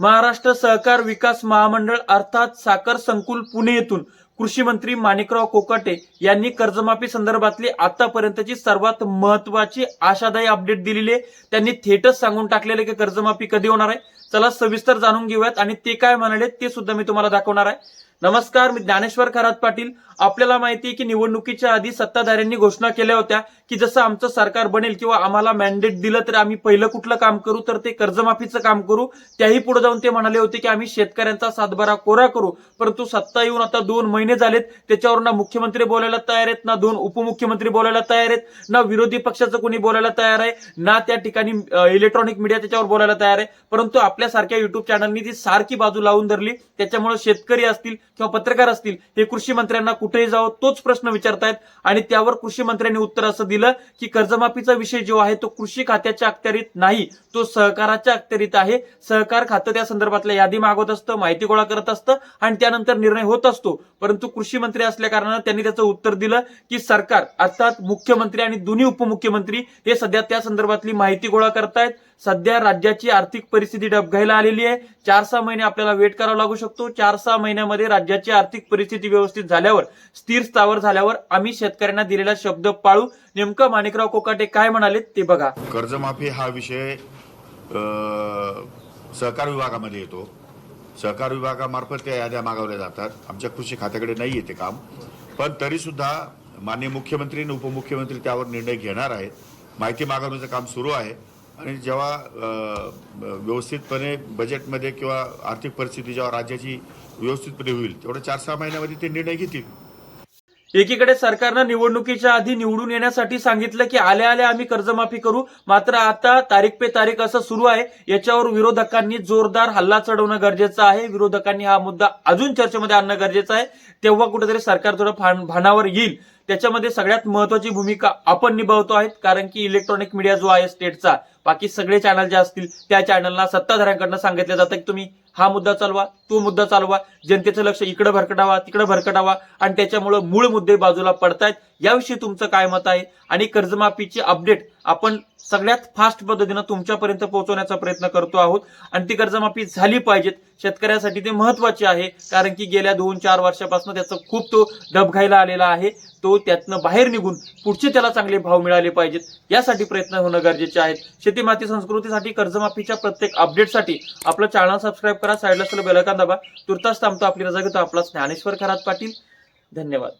महाराष्ट्र सहकार विकास महामंडळ अर्थात साखर संकुल पुणे येथून कृषी मंत्री माणिकराव कोकाटे यांनी कर्जमाफी संदर्भातली आतापर्यंतची सर्वात महत्वाची आशादायी अपडेट दिलेली आहे. त्यांनी थेटच सांगून टाकलेले की कर्जमाफी कधी होणार आहे? चला सविस्तर जाणून घेऊयात आणि ते काय म्हणाले ते सुद्धा मी तुम्हाला दाखवणार आहे. नमस्कार मी ज्ञानेश्वर खरात पाटील. आपल्याला माहिती आहे की निवडणुकीच्या आधी सत्ताधाऱ्यांनी घोषणा केल्या होत्या की जसं आमचं सरकार बनेल किंवा आम्हाला मॅन्डेट दिलं तर आम्ही पहिलं कुठलं काम करू तर ते कर्जमाफीचं काम करू. त्याही पुढे जाऊन ते म्हणाले होते की आम्ही शेतकऱ्यांचा सातबारा कोरा करू. परंतु सत्ता येऊन आता दोन महिने झालेत. त्याच्यावर ना मुख्यमंत्री बोलायला तयार आहेत ना दोन उपमुख्यमंत्री बोलायला तयार आहेत ना विरोधी पक्षाचं कोणी बोलायला तयार आहे ना त्या ठिकाणी इलेक्ट्रॉनिक मीडिया त्याच्यावर बोलायला तयार आहे. परंतु आपल्यासारख्या युट्यूब चॅनलनी ती सारखी बाजू लावून धरली. त्याच्यामुळे शेतकरी असतील किंवा पत्रकार असतील हे कृषी मंत्र्यांना कुठेही जावं तोच प्रश्न विचारतायत. आणि त्यावर कृषी मंत्र्यांनी उत्तर असं दिलं की कर्जमाफीचा विषय जो आहे तो कृषी खात्याच्या अखत्यारीत नाही. तो सहकाराच्या अखत्यारीत आहे. सहकार खातं त्या संदर्भातल्या यादी मागवत असतं माहिती गोळा करत असतं आणि त्यानंतर निर्णय होत असतो. परंतु कृषी मंत्री असल्या कारणानं त्यांनी त्याचं उत्तर दिलं की सरकार अर्थात मुख्यमंत्री आणि दोन्ही उपमुख्यमंत्री हे सध्या त्या संदर्भातली माहिती गोळा करतायत. सध्या राज्याची आर्थिक परिस्थिती डबघायला आलेली आहे. चार सहा महिने आपल्याला वेट करावा लागू शकतो. चार सहा महिन्यामध्ये राज्याची आर्थिक परिस्थिती व्यवस्थित झाल्यावर स्थिर स्थावर झाल्यावर आम्ही शेतकऱ्यांना दिलेला शब्द पाळू. नेमकं माणिकराव कोकाटे काय म्हणाले ते बघा. कर्जमाफी हा विषय सहकार विभागामध्ये येतो. सहकार विभागामार्फत त्या याद्या मागवल्या जातात. आमच्या कृषी खात्याकडे नाही येते काम. पण तरी सुद्धा माननीय मुख्यमंत्री आणि उपमुख्यमंत्री त्यावर निर्णय घेणार आहेत. माहिती मागवण्याचं काम सुरू आहे. आणि जेव्हा व्यवस्थितपणे बजेटमध्ये किंवा आर्थिक परिस्थिती जेव्हा राज्याची व्यवस्थितपणे होईल तेवढं चार सहा महिन्यामध्ये ते निर्णय घेतील. एकीकडे सरकारनं निवडणुकीच्या आधी निवडून येण्यासाठी सांगितलं की आल्या आल्या आम्ही कर्जमाफी करू मात्र आता तारीख पे तारीख असं सुरू आहे. याच्यावर विरोधकांनी जोरदार हल्ला चढवणं गरजेचं आहे. विरोधकांनी हा मुद्दा अजून चर्चेमध्ये आणणं गरजेचं आहे. तेव्हा कुठेतरी सरकार थोडं भानावर येईल. त्याच्यामध्ये सगळ्यात महत्वाची भूमिका आपण निभावतो आहेत कारण की इलेक्ट्रॉनिक मीडिया जो आहे स्टेटचा बाकी सगळे चॅनल जे असतील त्या चॅनलला सत्ताधाऱ्यांकडनं सांगितलं जातं की तुम्ही हा मुद्दा चालवा तो मुद्दा चालवा जनतेचं लक्ष इकडे भरकटावा तिकडे भरकटावा आणि त्याच्यामुळे मूळ मुद्दे बाजूला पडतायत. याविषयी तुमचं काय मत आहे? आणि कर्जमाफीची अपडेट आपण सगळ्यात फास्ट पद्धतीनं तुमच्यापर्यंत पोहोचवण्याचा प्रयत्न करतो आहोत. आणि ती कर्जमाफी झाली पाहिजेत. शेतकऱ्यासाठी ते महत्त्वाचे आहे कारण की गेल्या दोन चार वर्षापासून त्याचा खूप तो डबघाईला आलेला आहे. तो त्यातनं बाहेर निघून पुढचे त्याला चांगले भाव मिळाले पाहिजेत. यासाठी प्रयत्न होणं गरजेचे आहेत. शेती माती संस्कृतीसाठी कर्जमाफीच्या प्रत्येक अपडेटसाठी आपलं चॅनल सबस्क्राईब करा साईडला असलेलं बेलकान दाबा. तुर्तास थांबतो आपली रजा घेतो. आपला ज्ञानेश्वर खरात पाटील. धन्यवाद.